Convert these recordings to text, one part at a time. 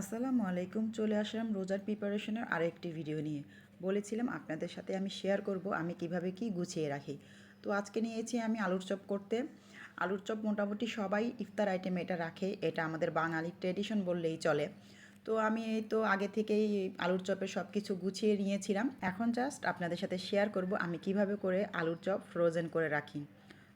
আসসালামু আলাইকুম, চলে আসলাম রোজার প্রিপারেশনের আরেকটি ভিডিও নিয়ে। বলেছিলাম আপনাদের সাথে আমি শেয়ার করব, আমি কীভাবে কি গুছিয়ে রাখি। তো আজকে নিয়েছি আমি আলুর চপ করতে। আলুর চপ মোটামুটি সবাই ইফতার আইটেম এটা রাখে, এটা আমাদের বাঙালির ট্রেডিশন বললেই চলে। তো আমি এই তো আগে থেকেই আলুর চপের সব কিছু গুছিয়ে নিয়েছিলাম। এখন জাস্ট আপনাদের সাথে শেয়ার করব আমি কীভাবে করে আলুর চপ ফ্রোজেন করে রাখি।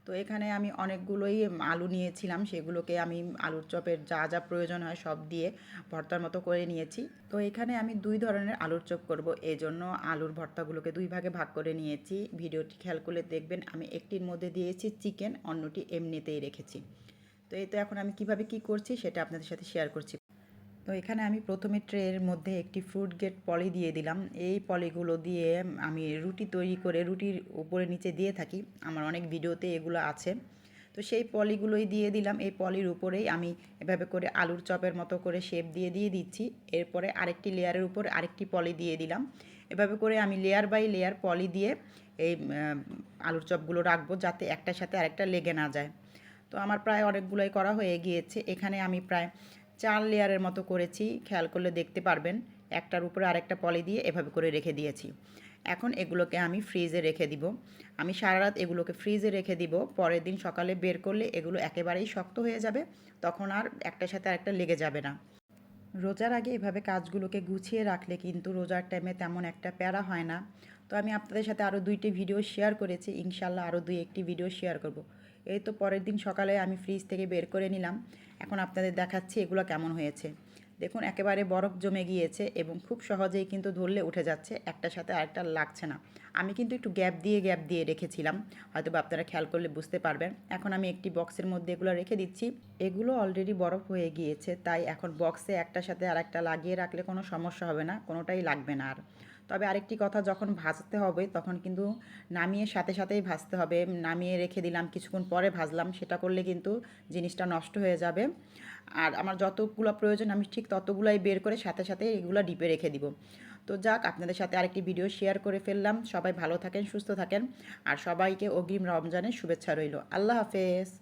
তো এখানে আমি অনেকগুলোই আলু নিয়েছিলাম। সেগুলোকে আমি আলুর চপের যা যা প্রয়োজন হয় সব দিয়ে ভর্তার মতো করে নিয়েছি। তো এখানে আমি দুই ধরনের আলুর চপ করব। এই জন্য আলুর ভর্তাগুলোকে দুই ভাগে ভাগ করে নিয়েছি। ভিডিওটি খেয়াল করলে দেখবেন, আমি একটির মধ্যে দিয়েছি চিকেন, অন্যটি এমনিতেই রেখেছি। তো এই তো এখন আমি কীভাবে কি করছি সেটা আপনাদের সাথে শেয়ার করছি। তো এখানে আমি প্রথমে ট্রের মধ্যে একটি ফ্রুট গেট পলি দিয়ে দিলাম। এই পলিগুলো দিয়ে আমি রুটি তৈরি করে রুটির উপরে নিচে দিয়ে থাকি। আমার অনেক ভিডিওতে এগুলো আছে। তো সেই পলিগুলোই দিয়ে দিলাম। এই পলির উপরেই আমি এভাবে করে আলুর চপের মতো করে শেপ দিয়ে দিয়ে দিচ্ছি। এরপরে আরেকটি লেয়ারের উপর আরেকটি পলি দিয়ে দিলাম। এভাবে করে আমি লেয়ার বাই লেয়ার পলি দিয়ে এই আলুর চপগুলো রাখব যাতে একটার সাথে আরেকটা লেগে না যায়। তো আমার প্রায় অনেকগুলোই করা হয়ে গিয়েছে। এখানে আমি প্রায় চার লেয়ারের মতো করেছি, খেয়াল করলে দেখতে পারবেন। একটার উপরে আরেকটা পলি দিয়ে এভাবে করে রেখে দিয়েছি। এখন এগুলোকে আমি ফ্রিজে রেখে দিব। আমি সারা রাত এগুলোকে ফ্রিজে রেখে দিব। পরের দিন সকালে বের করলে এগুলো একেবারেই শক্ত হয়ে যাবে। তখন আর একটার সাথে আরেকটা লেগে যাবে না। রোজার আগে এভাবে কাজগুলোকে গুছিয়ে রাখলে কিন্তু রোজার টাইমে তেমন একটা প্যারা হয় না। তো আমি আপনাদের সাথে আরও দুইটি ভিডিও শেয়ার করেছি। ইনশাল্লাহ আরও দুই একটি ভিডিও শেয়ার করব। এই তো পরের দিন সকালে আমি ফ্রিজ থেকে বের করে নিলাম। এখন আপনাদের দেখাচ্ছি এগুলো কেমন হয়েছে। দেখুন, একেবারে বরফ জমে গিয়েছে এবং খুব সহজেই কিন্তু ধরলে উঠে যাচ্ছে একটার সাথে আরেকটা লাগছে না। আমি কিন্তু একটু গ্যাপ দিয়ে গ্যাপ দিয়ে রেখেছিলাম হয়তো বা আপনারা খেয়াল করলে বুঝতে পারবেন। এখন আমি একটি বক্সের মধ্যে এগুলো রেখে দিচ্ছি। এগুলো অলরেডি বরফ হয়ে গিয়েছে, তাই এখন বক্সে একটার সাথে আরেকটা লাগিয়ে রাখলে কোনো সমস্যা হবে না, কোনোটাই লাগবে না আর। তবে আরেকটি কথা, যখন ভাজতে হবে তখন কিন্তু নামিয়ে সাথে সাথেই ভাজতে হবে। নামিয়ে রেখে দিলাম, কিছুক্ষণ পরে ভাজলাম, সেটা করলে কিন্তু জিনিসটা নষ্ট হয়ে যাবে। আর আমার যতগুলো প্রয়োজন, আমি ঠিক ততগুলাই বের করে সাথে সাথে এগুলো ডিপে রেখে দিব। তো যাক, আপনাদের সাথে আরেকটি ভিডিও শেয়ার করে ফেললাম। সবাই ভালো থাকেন, সুস্থ থাকেন। আর সবাইকে অগ্রিম রমজানের শুভেচ্ছা রইল। আল্লাহ হাফেজ।